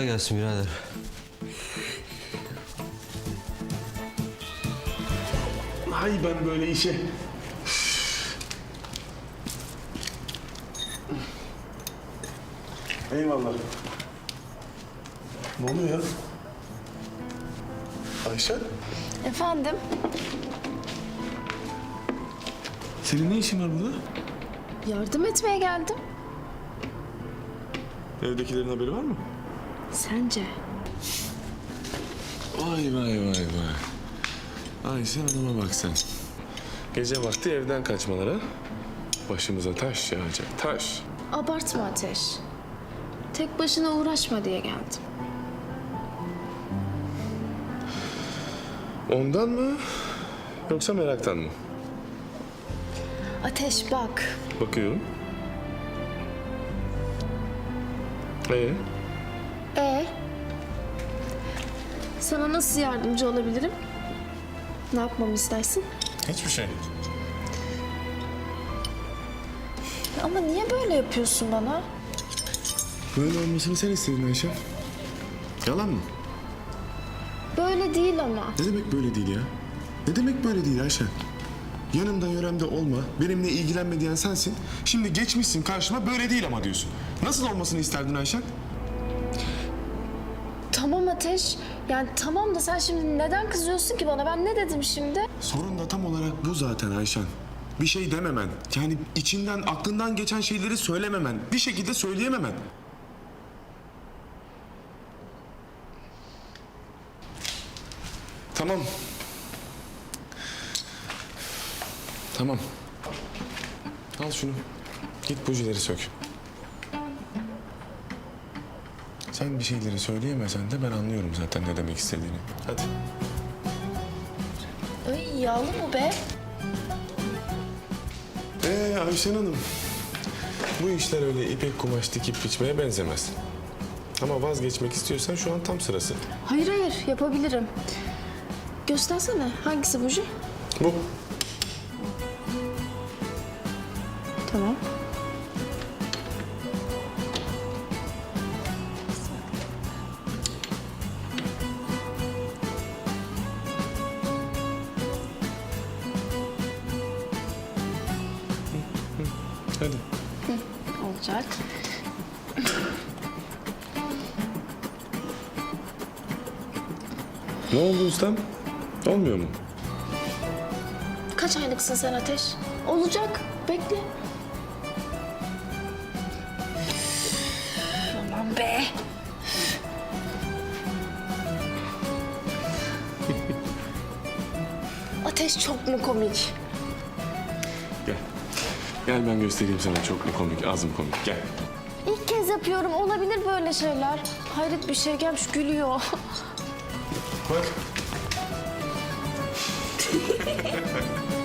Kolay gelsin birader. Hay ben böyle işe. Eyvallah. Ne oluyor ya? Ayşe, Efendim? senin ne işin var burada? Yardım etmeye geldim. Evdekilerin haberi var mı? Sence? Vay vay vay vay. Ayşe Hanım'a bak sen. Gece vakti evden kaçmalara başımıza taş yağacak taş. Abartma Ateş. Tek başına uğraşma diye geldim. Ondan mı yoksa meraktan mı? Ateş bak. Bakıyorum. Ee, E Sana nasıl yardımcı olabilirim? Ne yapmamı istersin? hiçbir şey. Ama niye böyle yapıyorsun bana? Böyle olmasını sen istedin Ayşe. Yalan mı? Böyle değil ama. Ne demek böyle değil ya? Ne demek böyle değil Ayşe? Yanımda yöremde olma, benimle ilgilenme diyen sensin. Şimdi geçmişsin karşıma böyle değil ama diyorsun. Nasıl olmasını isterdin Ayşe? Tamam Ateş. Yani tamam da sen şimdi neden kızıyorsun ki bana? Ben ne dedim şimdi? Sorun da tam olarak bu zaten Ayşen. Bir şey dememen, yani içinden, aklından geçen şeyleri söylememen, bir şekilde söyleyememen. Tamam. Tamam. Al şunu. Git bujileri sök. Sen bir şeyleri söyleyemesen de ben anlıyorum zaten ne demek istediğini. Hadi. Ay yağlı mı be? Ee Ayşen Hanım, bu işler öyle ipek kumaş dikip biçmeye benzemez. Ama vazgeçmek istiyorsan şu an tam sırası. Hayır hayır yapabilirim. Göstersene hangisi buji? Bu. Tamam. Hadi. Olacak. Ne oldu ustam? Olmuyor mu? Kaç aylıksın sen Ateş? Olacak. Bekle. Aman be. Ateş çok mu komik? Gel. Ben göstereyim sana çok mu komik, az mı komik. Gel. İlk kez yapıyorum. Olabilir böyle şeyler. Hayret bir şey gelmiş gülüyor. Bak.